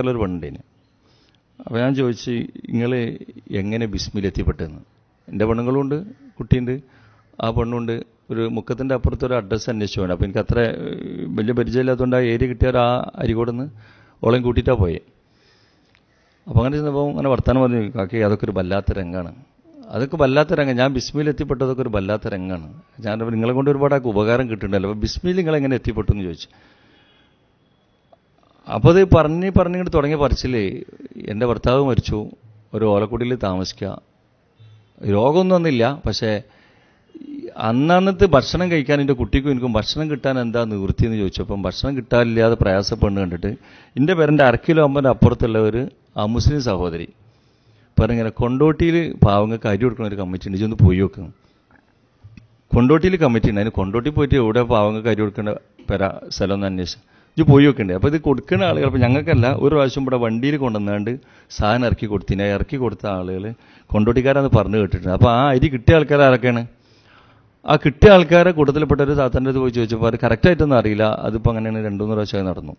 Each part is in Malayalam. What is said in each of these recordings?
ഒരു പെണ്ണുണ്ടേന്. അപ്പോൾ ഞാൻ ചോദിച്ച് നിങ്ങൾ എങ്ങനെ ബിസ്മിലെത്തിപ്പെട്ടെന്ന് എന്റെ പെണ്ണുങ്ങളുണ്ട് കുട്ടിയുണ്ട്. ആ പെണ്ണുണ്ട്. ഒരു മുക്കത്തിന്റെ അപ്പുറത്ത് ഒരു അഡ്രസ്സ് അന്വേഷിച്ചു വേണം അപ്പോൾ എനിക്ക് അത്ര വലിയ പരിചയമില്ലാത്തതുകൊണ്ട് ആ ഏരിയ കിട്ടിയവർ ആ അരികോടുന്ന് ഓളെയും കൂട്ടിയിട്ടാണ് പോയേ. അപ്പോൾ അങ്ങനെ ചെന്നപ്പോൾ അങ്ങനെ വർത്താനം പറഞ്ഞു കാക്കി അതൊക്കെ ഒരു വല്ലാത്ത രംഗമാണ് അതൊക്കെ വല്ലാത്ത രംഗം. ഞാൻ ബിസ്മിയിൽ എത്തിപ്പെട്ടതൊക്കെ ഒരു വല്ലാത്ത രംഗമാണ് ഞാൻ നിങ്ങളെ കൊണ്ട് ഒരുപാട് ഉപകാരം കിട്ടുന്നുണ്ടല്ലോ. അപ്പോൾ ബിസ്മിയിൽ നിങ്ങൾ എങ്ങനെ എത്തിപ്പെട്ടു എന്ന് ചോദിച്ചു. അപ്പോൾ അത് പറഞ്ഞ് പറഞ്ഞിങ്ങോട്ട് തുടങ്ങിയ പറിച്ചില്ലേ എന്റെ ഭർത്താവ് മരിച്ചു. ഒരു ഓലക്കുടിയിൽ താമസിക്കുക രോഗമൊന്നും വന്നില്ല. പക്ഷേ അന്നന്നത്തെ ഭക്ഷണം കഴിക്കാൻ എന്റെ കുട്ടിക്കും എനിക്കും ഭക്ഷണം കിട്ടാൻ എന്താ നിവൃത്തി എന്ന് ചോദിച്ചപ്പം ഭക്ഷണം കിട്ടാനില്ലാതെ പ്രയാസപ്പെടുന്നു കണ്ടിട്ട് എന്റെ പേരന്റെ അര കിലോ അമ്പതിന്റെ അപ്പുറത്തുള്ള ഒരു അമുസ്ലിം സഹോദരി പറഞ്ഞിങ്ങനെ കൊണ്ടോട്ടിയിൽ പാവങ്ങൾക്ക് അരി കൊടുക്കുന്ന ഒരു കമ്മിറ്റി ഉണ്ട്. ഇതൊന്ന് പോയി വെക്കും കൊണ്ടോട്ടിയിൽ കമ്മിറ്റി ഉണ്ട്. അതിന് കൊണ്ടോട്ടി പോയിട്ട് എവിടെ പാവങ്ങൾക്ക് അരി കൊടുക്കേണ്ട പെര സ്ഥലം ഒന്ന് അന്വേഷിച്ചു. ഇത് പോയി വെക്കണ്ടേ? അപ്പോൾ ഇത് കൊടുക്കുന്ന ആളുകൾ അപ്പോൾ ഞങ്ങൾക്കല്ല ഒരു പ്രാവശ്യം ഇവിടെ വണ്ടിയിൽ കൊണ്ടുവന്നാണ്ട് സാധനം ഇറക്കി കൊടുത്തിനെ. ഇറക്കി കൊടുത്ത ആളുകൾ കൊണ്ടോട്ടിക്കാരാന്ന് പറഞ്ഞു കേട്ടിട്ടുണ്ട്. അപ്പോൾ ആ അരി കിട്ടിയ ആൾക്കാർ ആരൊക്കെയാണ്? ആ കിട്ടിയ ആൾക്കാരെ കൂട്ടത്തിൽപ്പെട്ട ഒരു താത്തന്റെ അടുത്ത് പോയി ചോദിച്ചപ്പോൾ അത് കറക്റ്റായിട്ടൊന്നും അറിയില്ല. അതിപ്പോൾ അങ്ങനെയാണ് രണ്ടു മൂന്ന് പ്രാവശ്യം നടന്നു.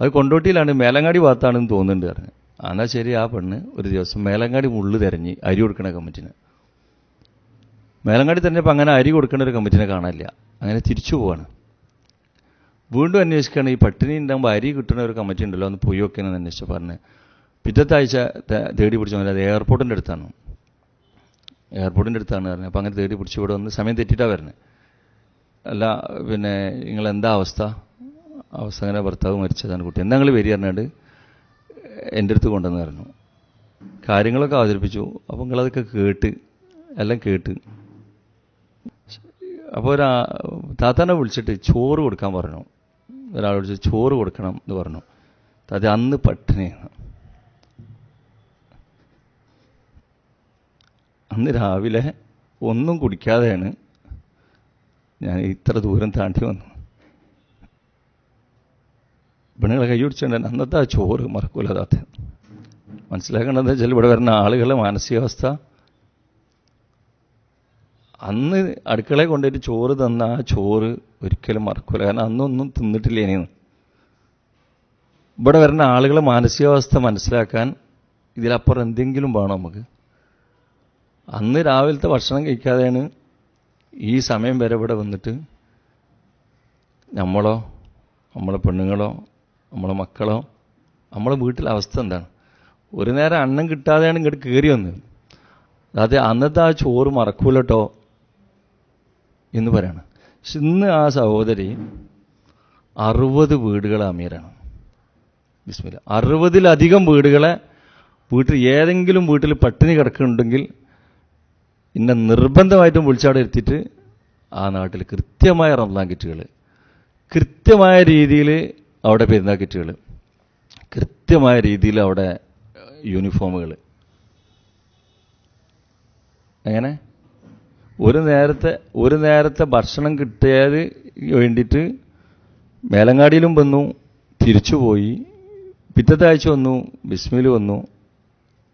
അത് കൊണ്ടോട്ടിയിലാണ് മേലങ്ങാടി ഭാഗത്താണെന്ന് തോന്നുന്നുണ്ട് പറഞ്ഞു. എന്നാൽ ശരി ആ പെണ്ണ് ഒരു ദിവസം മേലങ്ങാടി മുള്ളു തിരഞ്ഞ് അരി കൊടുക്കണ കമ്മിറ്റിന്. മേലങ്ങാടി ഇപ്പം അങ്ങനെ അരി കൊടുക്കേണ്ട ഒരു കമ്മിറ്റിനെ കാണാനില്ല. അങ്ങനെ തിരിച്ചു പോവാണ്. വീണ്ടും അന്വേഷിക്കുകയാണ്. ഈ പട്ടിണി ഉണ്ടാകുമ്പോൾ അരി കിട്ടുന്ന ഒരു കമ്മിറ്റി ഉണ്ടല്ലോ ഒന്ന് പോയി വെക്കണമെന്ന് അന്വേഷിച്ച് പറഞ്ഞ്. പിറ്റത്തെ ആഴ്ച തേടി പിടിച്ചു അത് എയർപോർട്ടിന്റെ അടുത്താണ്. എയർപോർട്ടിന്റെ അടുത്താണ് പറഞ്ഞത്. അപ്പോൾ അങ്ങനെ തേടി പിടിച്ച് ഇവിടെ വന്ന് സമയം തെറ്റിയിട്ടാണ് വരുന്നത് അല്ല പിന്നെ നിങ്ങൾ എന്താ അവസ്ഥ? അവസ്ഥ അങ്ങനെ ഭർത്താവ് മരിച്ചതാണ് കുട്ടി. എന്താ നിങ്ങൾ വരി പറഞ്ഞാണ്ട് എന്റെ അടുത്ത് കൊണ്ടുവന്ന് പറഞ്ഞു. കാര്യങ്ങളൊക്കെ അവതരിപ്പിച്ചു. അപ്പോൾ നിങ്ങളതൊക്കെ കേട്ട് എല്ലാം കേട്ട്. അപ്പോൾ ഒരു താത്താനെ വിളിച്ചിട്ട് ചോറ് കൊടുക്കാൻ പറഞ്ഞു. വിളിച്ച് ചോറ് കൊടുക്കണം എന്ന് പറഞ്ഞു. അത് അന്ന് പട്ടിണിയാണ്. അന്ന് രാവിലെ ഒന്നും കുടിക്കാതെയാണ് ഞാൻ ഇത്ര ദൂരം താണ്ടി വന്നു പെണ്ണുങ്ങളെ കൈ പിടിച്ചുകൊണ്ട് അന്നത്തെ ആ ചോറ് മറക്കൂല താത്ത. മനസ്സിലാക്കേണ്ടത് വെച്ചാൽ ഇവിടെ വരുന്ന ആളുകളുടെ മാനസികാവസ്ഥ അന്ന് അടുക്കളയിൽ കൊണ്ടുപോയിട്ട് ചോറ് തന്ന ആ ചോറ് ഒരിക്കലും മറക്കൂല. കാരണം അന്നൊന്നും തിന്നിട്ടില്ല ഇനിയെന്ന് ഇവിടെ വരുന്ന ആളുകളെ മാനസികാവസ്ഥ മനസ്സിലാക്കാൻ ഇതിലപ്പുറം എന്തെങ്കിലും വേണം നമുക്ക്? അന്ന് രാവിലത്തെ ഭക്ഷണം കഴിക്കാതെയാണ് ഈ സമയം വരെ ഇവിടെ വന്നിട്ട് നമ്മളോ നമ്മളെ പെണ്ണുങ്ങളോ നമ്മളെ മക്കളോ നമ്മളെ വീട്ടിലെ അവസ്ഥ എന്താണ്? ഒരു നേരം അന്നം കിട്ടാതെയാണ് ഇങ്ങോട്ട് കയറി വന്നത്. അതായത് അന്നത്തെ ആ ചോറ് മറക്കൂലട്ടോ എന്ന് പറയാണ്. പക്ഷെ ഇന്ന് ആ സഹോദരി അറുപത് വീടുകളെ അമീരാണ് ബിസ്മില്ല. അറുപതിലധികം വീടുകളെ വീട്ടിൽ ഏതെങ്കിലും വീട്ടിൽ പട്ടിണി കിടക്കുന്നുണ്ടെങ്കിൽ എന്നെ നിർബന്ധമായിട്ടും വിളിച്ചവിടെ എത്തിയിട്ട് ആ നാട്ടിൽ കൃത്യമായ റംസാൻ കിറ്റുകൾ കൃത്യമായ രീതിയിൽ അവിടെ പെരുന്നാൾ കിറ്റുകൾ കൃത്യമായ രീതിയിൽ അവിടെ യൂണിഫോമുകൾ. എങ്ങനെ? ഒരു നേരത്തെ ഒരു നേരത്തെ ഭക്ഷണം കിട്ടിയത് വേണ്ടിയിട്ട് മേലങ്ങാടിയിലും വന്നു തിരിച്ചുപോയി പിറ്റത്തെ ആഴ്ച വന്നു ബിസ്മിൽ വന്നു.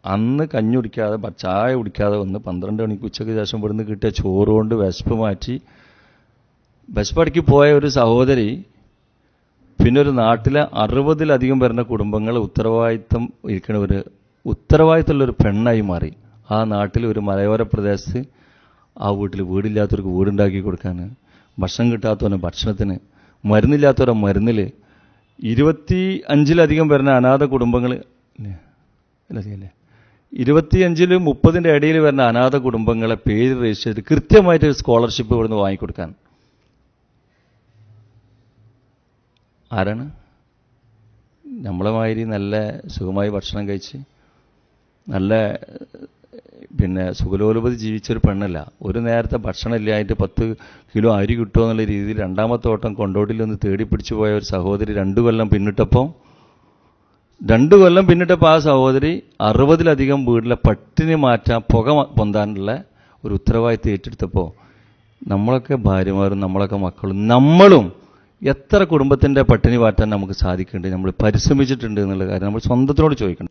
അന്ന് കഞ്ഞി കുടിക്കാതെ ചായ കുടിക്കാതെ വന്ന് പന്ത്രണ്ട് മണിക്ക് ഉച്ചയ്ക്ക് ശേഷം ഇവിടുന്ന് കിട്ടിയ ചോറ് കൊണ്ട് വിശപ്പ് മാറ്റി വിശപ്പടക്കി പോയ ഒരു സഹോദരി പിന്നെ ഒരു നാട്ടിലെ അറുപതിലധികം വരുന്ന കുടുംബങ്ങൾ ഉത്തരവാദിത്തം ഇരിക്കുന്ന ഒരു ഉത്തരവാദിത്തമുള്ള ഒരു പെണ്ണായി മാറി. ആ നാട്ടിൽ ഒരു മലയോര പ്രദേശത്ത് ആ വീട്ടിൽ വീടില്ലാത്തവർക്ക് വീടുണ്ടാക്കി കൊടുക്കാൻ ഭക്ഷണം കിട്ടാത്തവന് ഭക്ഷണത്തിന് മരുന്നില്ലാത്തവരെ മരുന്നിൽ ഇരുപത്തി അഞ്ചിലധികം വരുന്ന അനാഥ കുടുംബങ്ങൾ അല്ലേ ഇരുപത്തിയഞ്ചിൽ മുപ്പതിന്റെ ഇടയിൽ വരുന്ന അനാഥ കുടുംബങ്ങളെ പേര് രജിസ്റ്റർ ചെയ്ത് കൃത്യമായിട്ട് സ്കോളർഷിപ്പ് ഇവിടുന്ന് വാങ്ങിക്കൊടുക്കാൻ. ആരാണ്? നമ്മളെ മാതിരി നല്ല സുഖമായി ഭക്ഷണം കഴിച്ച് നല്ല പിന്നെ സുഖലോലുപതി ജീവിച്ചൊരു പെണ്ണല്ല. ഒരു നേരത്തെ ഭക്ഷണം ഇല്ലായിട്ട് പത്ത് കിലോ അരി കിട്ടുമോ എന്നുള്ള രീതിയിൽ രണ്ടാമത്തെ ഓട്ടം കൊണ്ടോട്ടിൽ ഒന്ന് തേടി പിടിച്ചു പോയ ഒരു സഹോദരി രണ്ടു കൊല്ലം പിന്നിട്ടപ്പോൾ രണ്ടു കൊല്ലം പിന്നിട്ടപ്പോൾ ആ സഹോദരി അറുപതിലധികം വീട്ടിലെ പട്ടിണി മാറ്റാൻ പുക പൊന്താനുള്ള ഒരു ഉത്തരവാദിത്തം ഏറ്റെടുത്തപ്പോൾ നമ്മളൊക്കെ ഭാര്യമാരും നമ്മളൊക്കെ മക്കളും നമ്മളും എത്ര കുടുംബത്തിന്റെ പട്ടിണി മാറ്റാൻ നമുക്ക് സാധിക്കുന്നുണ്ട് നമ്മൾ പരിശ്രമിച്ചിട്ടുണ്ട് എന്നുള്ള കാര്യം നമ്മൾ സ്വന്തത്തിനോട് ചോദിക്കണം.